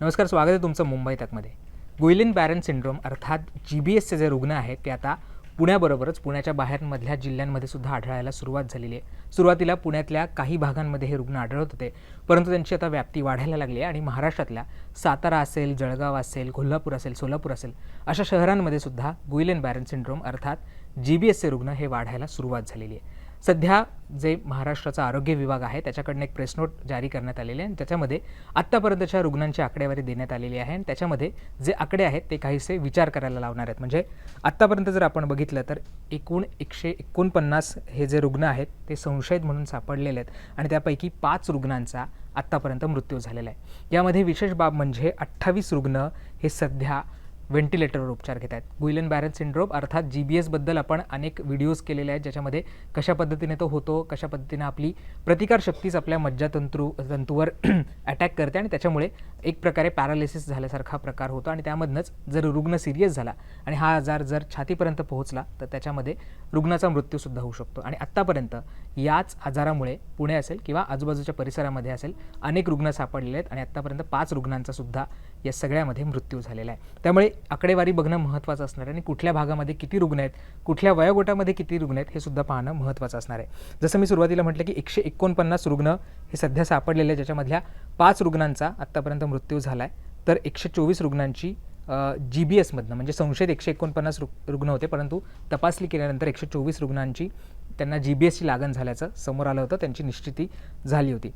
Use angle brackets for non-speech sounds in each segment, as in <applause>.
नमस्कार स्वागत आहे तुमचं मुंबई तकमध्ये. गुइलिन बॅरन सिंड्रोम अर्थात जी बी एसचे जे रुग्ण आहेत ते आता पुण्याबरोबरच पुण्याच्या बाहेरमधल्या जिल्ह्यांमध्ये सुद्धा आढळायला सुरुवात झालेली आहे. सुरुवातीला पुण्यातल्या काही भागांमध्ये हे रुग्ण आढळत होते परंतु त्यांची आता व्याप्ती वाढायला लागली आहे आणि महाराष्ट्रातल्या सातारा असेल जळगाव असेल कोल्हापूर असेल सोलापूर असेल अशा शहरांमध्ये सुद्धा गुईलेन बॅरन सिंड्रोम अर्थात जी बी एसचे रुग्ण हे वाढायला सुरुवात झालेली आहे. सध्या जे महाराष्ट्राचा आरोग्य विभाग आहे त्याच्याकडनं एक प्रेस नोट जारी करण्यात आलेली आहे. आणि त्याच्यामध्ये आत्तापर्यंतच्या रुग्णांची आकडेवारी देण्यात आलेली आहे. आणि त्याच्यामध्ये जे आकडे आहेत ते काहीसे विचार करायला लावणार आहेत. म्हणजे आत्तापर्यंत जर आपण बघितलं तर एकूण एकशे एकोणपन्नास हे जे रुग्ण आहेत ते संशयित म्हणून सापडलेले आहेत. आणि त्यापैकी पाच रुग्णांचा आत्तापर्यंत मृत्यू झालेला आहे. यामध्ये विशेष बाब म्हणजे अठ्ठावीस रुग्ण हे सध्या व्हेंटिलेटरवर उपचार घेत आहेत. गुइलन बॅरन सिंड्रोम अर्थात जी बी एसबद्दल आपण अनेक व्हिडिओज केलेले आहेत ज्याच्यामध्ये कशा पद्धतीने तो होतो कशा पद्धतीने आपली प्रतिकारशक्तीच आपल्या मज्जातंतू तंतूवर <clears throat> अटॅक करते आणि त्याच्यामुळे एक प्रकारे पॅरालिसिस झाल्यासारखा प्रकार होतो आणि त्यामधनंच जर रुग्ण सिरियस झाला आणि हा आजार जर छातीपर्यंत पोहोचला तर त्याच्यामध्ये रुग्णाचा मृत्यूसुद्धा होऊ शकतो. आणि आत्तापर्यंत याच आजारामुळे पुणे असेल किंवा आजूबाजूच्या परिसरामध्ये असेल अनेक रुग्ण सापडलेले आहेत आणि आत्तापर्यंत पाच रुग्णांचा सुद्धा या सगळ्यामध्ये मृत्यू झालेला आहे. त्यामुळे आकडेवारी बघणं महत्त्वाचं असणार आहे आणि कुठल्या भागामध्ये किती रुग्ण आहेत कुठल्या वयोगटामध्ये किती रुग्ण आहेत हे सुद्धा पाहणं महत्त्वाचं असणार आहे. जसं मी सुरुवातीला म्हटलं की एकशे एकोणपन्नास रुग्ण हे सध्या सापडलेले आहे ज्याच्यामधल्या पाच रुग्णांचा आत्तापर्यंत मृत्यू झाला आहे तर एकशे चोवीस रुग्णांची जी बी एसमधनं म्हणजे संशयित एकशे एकोणपन्नास रु रुग्ण होते परंतु तपासणी केल्यानंतर एकशे चोवीस रुग्णांची त्यांना जी बी एसची लागण झाल्याचं समोर आलं होतं त्यांची निश्चिती झाली होती.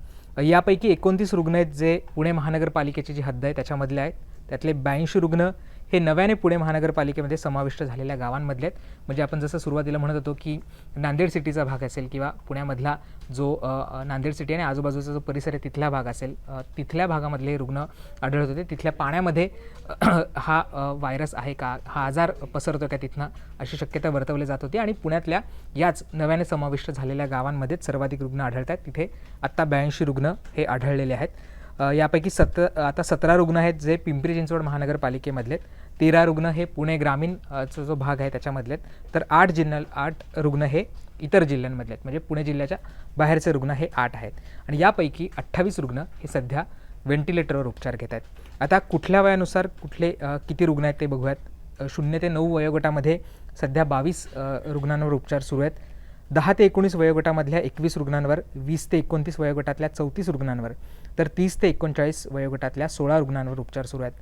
यापैकी एकोणतीस रुग्ण आहेत जे पुणे महानगरपालिकेची जी हद्द आहे त्याच्यामधले आहेत. त्यातले ब्याऐंशी रुग्ण हे नव्याने पुणे महानगरपालिकेमध्ये समाविष्ट झालेल्या गावांमधले आहेत. म्हणजे आपण जसं सुरुवातीला म्हणत होतो की नांदेड सिटीचा भाग असेल किंवा पुण्यामधला जो नांदेड सिटी आणि आजूबाजूचा जो परिसर आहे तिथला भाग असेल तिथल्या भागामधले रुग्ण आढळत होते. तिथल्या पाण्यामध्ये हा व्हायरस आहे का हा आजार पसरतो का तिथनं अशी शक्यता वर्तवली जात होती. आणि पुण्यातल्या याच नव्याने समाविष्ट झालेल्या गावांमध्येच सर्वाधिक रुग्ण आढळत आहेत तिथे आत्ता ब्याऐंशी रुग्ण हे आढळलेले आहेत. यापैकी सत आता सतरा रुग्ण आहेत जे पिंपरी चिंचवड महानगरपालिकेमधले आहेत. तेरा रुग्ण हे पुणे ग्रामीण चा जो भाग आहे त्याच्यामधले आहेत. तर आठ जिल्ह्या आठ रुग्ण हे इतर जिल्ह्यांमधले आहेत. म्हणजे पुणे जिल्ह्याच्या बाहेरचे रुग्ण हे आठ आहेत. आणि यापैकी अठ्ठावीस रुग्ण हे सध्या व्हेंटिलेटरवर उपचार घेत आहेत. आता कुठल्या वयानुसार कुठले किती रुग्ण आहेत ते बघूयात. शून्य ते नऊ वयोगटामध्ये सध्या बावीस रुग्णांवर उपचार सुरू आहेत. दहा ते एकोणीस वयोगटामधल्या एकवीस रुग्णांवर वीस ते एकोणतीस वयोगटातल्या चौतीस रुग्णांवर. तर तीस ते एकोणचाळीस वयोगटातल्या सोळा रुग्णांवर उपचार सुरू आहेत.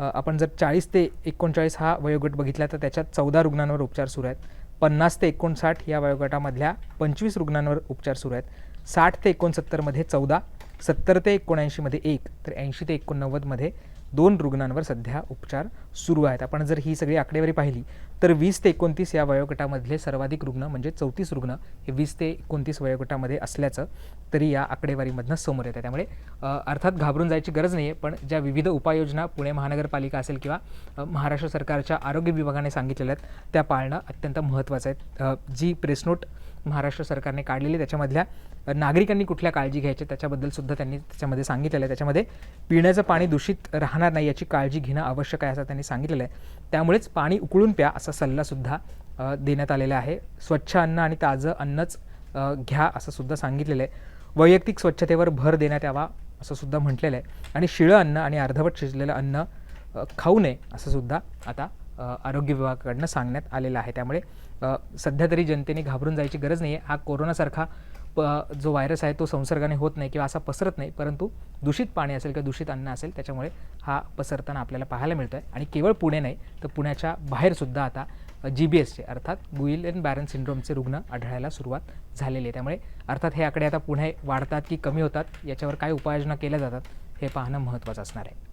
आपण जर चाळीस ते एकोणचाळीस हा वयोगट बघितला तर त्याच्यात चौदा रुग्णांवर उपचार सुरू आहेत. पन्नास ते एकोणसाठ या वयोगटामधल्या पंचवीस रुग्णांवर उपचार सुरू आहेत. साठ ते एकोणसत्तरमध्ये चौदा सत्तर ते एकोणऐंशीमध्ये एक तर ऐंशी ते एकोणनव्वदमध्ये दोन रुग्णांवर सध्या उपचार सुरू आहेत. आपण जर ही सगळी आकडेवारी पाहिली तर वीस ते एकोणतीस या वयोगटामधले सर्वाधिक रुग्ण म्हणजे चौतीस रुग्ण हे वीस ते एकोणतीस वयोगटामध्ये असल्याचं तरी या आकडेवारीमधनं समोर येतं त्यामुळे अर्थात घाबरून जायची गरज नाही आहे पण ज्या विविध उपाययोजना पुणे महानगरपालिका असेल किंवा महाराष्ट्र सरकारच्या आरोग्य विभागाने सांगितलेल्या आहेत त्या पाळणं अत्यंत महत्त्वाचं आहे जी प्रेसनोट महाराष्ट्र सरकारने काढलेली त्याच्यामधल्या नागरिकांनी कुठल्या काळजी घ्यायची त्याच्याबद्दल सुद्धा त्यांनी त्याच्यामध्ये सांगितलेलं आहे. त्याच्यामध्ये पिण्याचं पाणी दूषित राहणार नाही याची काळजी घेणं आवश्यक आहे असं त्यांनी सांगितलेलं आहे. त्यामुळेच पाणी उकळून प्या असा सल्लासुद्धा देण्यात आलेला आहे. स्वच्छ अन्न आणि ताजं अन्नच घ्या असं सुद्धा सांगितलेलं आहे. वैयक्तिक स्वच्छतेवर भर देण्यात यावा असं सुद्धा म्हटलेलं आहे. आणि शिळं अन्न आणि अर्धवट शिजलेलं अन्न खाऊ नये असं सुद्धा आता आरोग्य विभागाकडनं सांगण्यात आलेलं आहे. त्यामुळे सध्या तरी जनतेने घाबरून जायची गरज नाही आहे हा कोरोनासारखा प जो व्हायरस आहे तो संसर्गाने होत नाही किंवा असा पसरत नाही परंतु दूषित पाणी असेल किंवा दूषित अन्न असेल त्याच्यामुळे हा पसरताना आपल्याला पाहायला मिळतो आहे आणि केवळ पुणे नाही तर पुण्याच्या बाहेरसुद्धा आता जी बी एसचे अर्थात गुईल अँड बॅरन सिंड्रोमचे रुग्ण आढळायला सुरुवात झालेली आहे. त्यामुळे अर्थात हे आकडे आता पुणे वाढतात की कमी होतात याच्यावर काय उपाययोजना केल्या जातात हे पाहणं महत्त्वाचं असणार आहे.